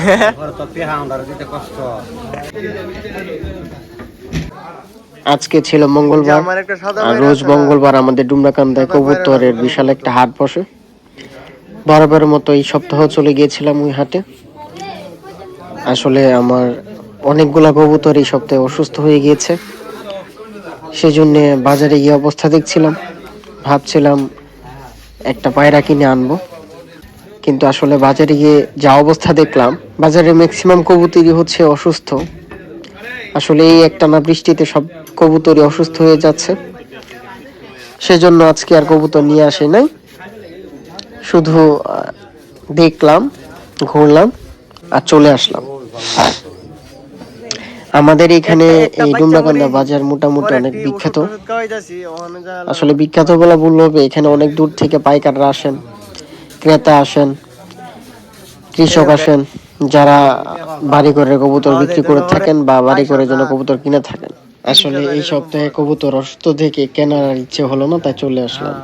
আজকে ছিল মঙ্গলবার, আর রোজ মঙ্গলবার আমাদের ডুমরাকান্দায় কবুতরের বিশাল একটা হাট বসে। বরাবরের মতো এই সপ্তাহ চলে গিয়েছিলাম ওই হাটে। আসলে আমার অনেকগুলা কবুতর এই সপ্তাহে অসুস্থ হয়ে গিয়েছে। সেজন্য বাজারে গিয়ে অবস্থা দেখছিলাম। ভাবছিলাম একটা পায়রা কিনে আনব। কিন্তু আসলে বাজারে গিয়ে যা অবস্থা দেখলাম বাজারে ম্যাক্সিমাম কবুতরই হচ্ছে অসুস্থ। আসলে এই একটানা বৃষ্টিতে সব কবুতরই অসুস্থ হয়ে যাচ্ছে। সেজন্য আজকে আর কবুতর নিয়ে আসি নাই। শুধু দেখলাম ঘুরলাম আর চলে আসলাম। আমাদের এখানে এই ডুমরাকান্দা বাজার মোটামুটি অনেক বিখ্যাত। আসলে বিখ্যাত বলা ভুল হবে এখানে অনেক দূর থেকে পাইকাররা আসেন। ক্রেতা আসেন কৃষক আসেন যারা বাড়ি করে কবুতর বিক্রি করে থাকেন বা বাড়ি করে জন্য কবুতর কিনে থাকেন। আসলে এই সপ্তাহে কবুতর অসুস্থ থেকে কেনার ইচ্ছে হলো না তাই চলে আসলাম।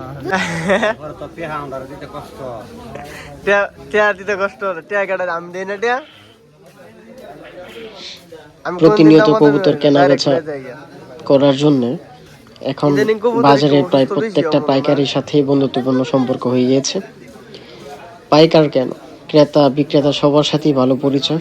দিতে কষ্ট আমি দেই না প্রতিনিয়ত কবুতর কেনা বেচা। করার জন্য এখন বাজারে প্রায় প্রত্যেকটা পাইকারির সাথেই বন্ধুত্বপূর্ণ সম্পর্ক হয়ে গিয়েছে। পাইকার কেন? ক্রেতা বিক্রেতা সবার সাথেই ভালো পরিচয়।